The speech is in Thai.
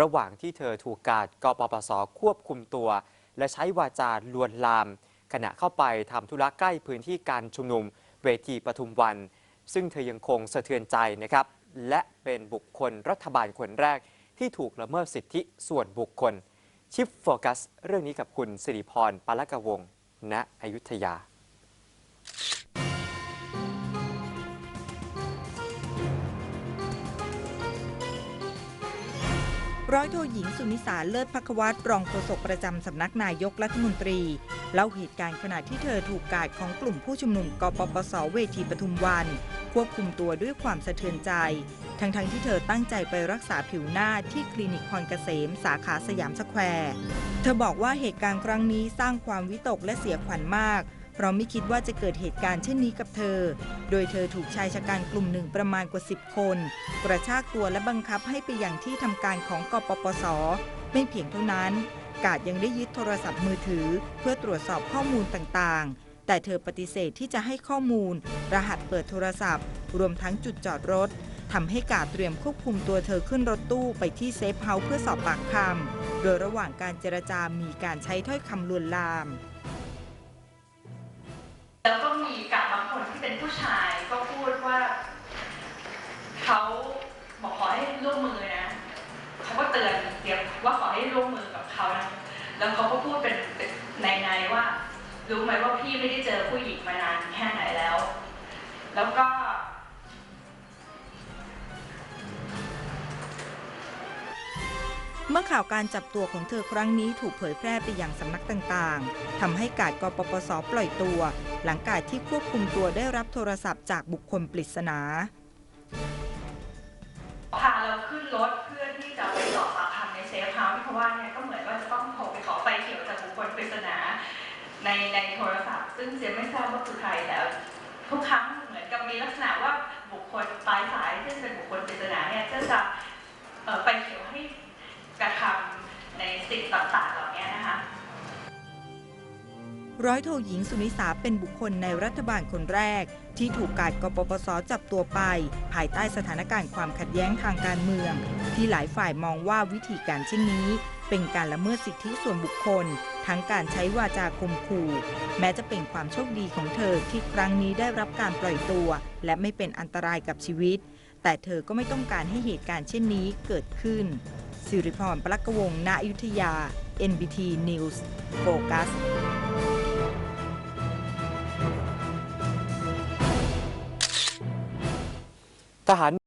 ระหว่างที่เธอถูกการกปปสควบคุมตัว และใช้วาจาลวนลาม ขณะเข้าไปทำธุระใกล้พื้นที่การชุมนุมเวทีปทุมวัน ซึ่งเธอยังคงสะเทือนใจนะครับ และเป็นบุคคลรัฐบาลคนแรกที่ถูกละเมิดสิทธิส่วนบุคคล ชิปโฟกัส เรื่องนี้กับคุณสิริพรปาลกวงศ์ณอยุธยา ร้อยโทหญิงสุนิสาเลิศพักวัตรรองโฆษกประจำสำนักนายกรัฐมนตรี เล่าเหตุการณ์ขณะที่เธอถูกกาดของกลุ่มผู้ชุมนุมกปปสเวทีปทุมวัน ควบคุมตัวด้วยความสะเทือนใจ ทั้งๆทที่เธอตั้งใจไปรักษาผิวหน้าที่คลินิกพรเกษมสาขาสยามสแควร์ เธอบอกว่าเหตุการณ์ครั้งนี้สร้างความวิตกและเสียขวัญมาก เพราะไม่คิดว่าจะเกิดเหตุการณ์เช่นนี้กับเธอ โดยเธอถูกชายชะกันกลุ่มหนึ่งประมาณกว่า 10 คน กระชากตัวและบังคับให้ไปอย่างที่ทำการของกปปส ไม่เพียงเท่านั้น กาดยังได้ยึดโทรศัพท์มือถือ เพื่อตรวจสอบข้อมูลต่างๆแต่เธอปฏิเสธที่จะให้ข้อมูล รหัสเปิดโทรศัพท์ รวมทั้งจุดจอดรถทำให้กาดเตรียมควบคุมตัวเธอขึ้นรถตู้ไปที่เซฟเฮาส์เพื่อสอบปากคำโดยระหว่างการเจรจามีการใช้ถ้อยคำลวนลาม แล้วก็มีกับบางคนที่เป็นผู้ชายก็พูดว่าเขาบอกขอให้ร่วมมือนะเขาก็เตือนเดียวว่าขอให้ร่วมมือกับเขานะแล้วเขาก็พูดเป็นในในๆว่า รู้ไหมว่าพี่ไม่ได้เจอผู้หญิงมานานแค่ไหนแล้ว แล้วก็ เมื่อข่าวการจับตัวของเธอครั้งนี้ถูกเผยแพร่ไปอยังสำนักต่างๆ ทำให้กาดกปปสปล่อยตัว หลังกาดที่ควบคุมตัวได้รับโทรศัพท์จากบุคคลปริศนาพาเราขึ้นรถเพื่อที่จะไปสอบปากคำในเซฟเฮาส์เพราะว่าเนี่ยก็เหมือนว่าจะต้องโทรไปขอไฟเขียวจากบุคคลปริศนาในในโทรศัพท์ ซึ่งเจยไม่ทราบว่าคือใครแต่ทุกครั้งเหมือนกับมีลักษณะว่าบุคคลปลายสายซึ่งเป็นบุคคลปริศนาเนี่ยก็จะเอ่อไฟเขียวให้กระทำในสิ่ง ต่างๆเหล่านี้นะคะร้อยโทหญิงสุนิสาเป็นบุคคลในรัฐบาลคนแรก ที่ถูกกาดกปปสจับตัวไป ภายใต้สถานการณ์ความขัดแย้งทางการเมือง ที่หลายฝ่ายมองว่าวิธีการเช่นนี้ เป็นการละเมิดสิทธิส่วนบุคคล ทั้งการใช้วาจาข่มขู่แม้จะเป็นความโชคดีของเธอที่ครั้งนี้ได้รับการปล่อยตัว และไม่เป็นอันตรายกับชีวิต แต่เธอก็ไม่ต้องการให้เหตุการณ์เช่นนี้เกิดขึ้น สิริพรปลักกวงณอยุธยา NBT News Focus ทหาร